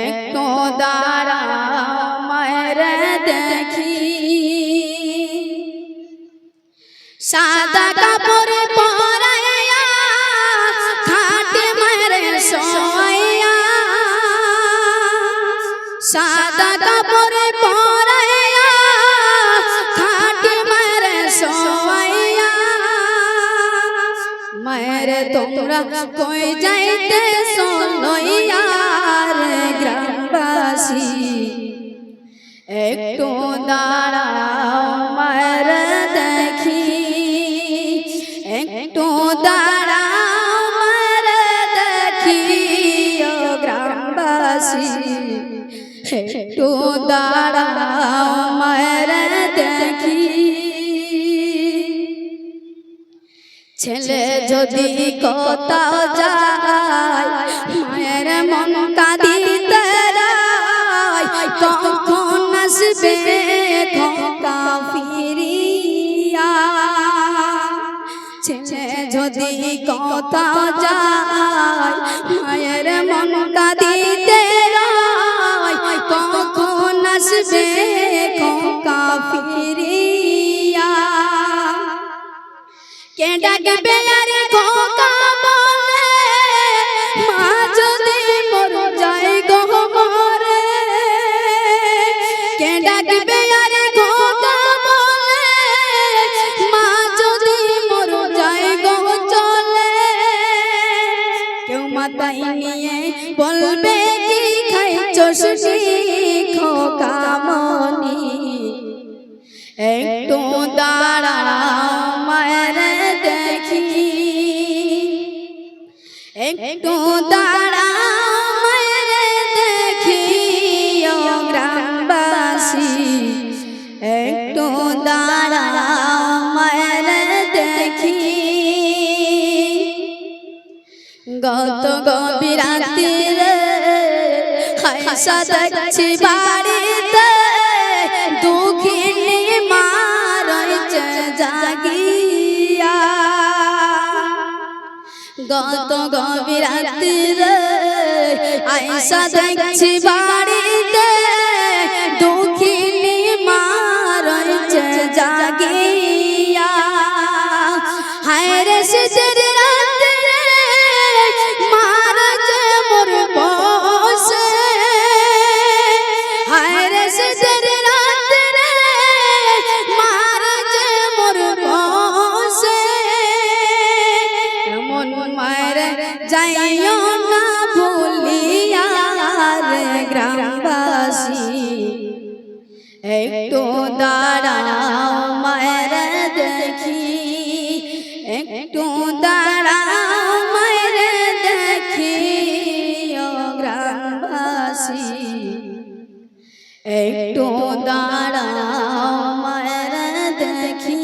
একটু দাঁড়াও মায়ের দেখি। সাদা কাপড় পরাইয়া খাটে মারে সোয়া সাদা কাপড় পরাইয়া তোমরা কই যাইতে সোনইয়া রে গ্রামবাসী? একটু দাঁড়াও মায়ের দেখি। একটু দাঁড়াও মায়ের দেখি গ্রামবাসী। একটু দাঁড়াও ছেলে যদি কোথাও যায় মায়ের মন কাঁদিতে কখন আসবে খোকা ফিরিয়া। ছেলে যদি কোথাও যায় মায়ের মন কাঁদিতে কে ডাকবে আর খোকা বলে? মা যদি মর যায় গো মরে। কে ডাকবে আর খোকা বলে? মা যদি মর যায় গো চলে। কেউ মাথায় নিয়ে বলবে, কি খাইছো শুনি খোকা মনি? একটু দাঁড়াও একটু দাঁড়াও মায়ের দেখি ও গ্রামবাসী। একটু মায়ের দেখি। গত গভীর রাত্রিরে হাসা দেখছি বাড়িতে দুঃখিনী গত গভীর রাত্রিরে আয়সা দেখছি বাড়িতে দুঃখিনী মারছে জাগিয়া। হায় রে যাইও না ভুলিয়া গ্রামবাসী, একটু দাঁড়াও মায়ের দেখি, একটু দাঁড়াও মায়ের দেখি গ্রামবাসী, একটু দাঁড়াও মায়ের দেখি।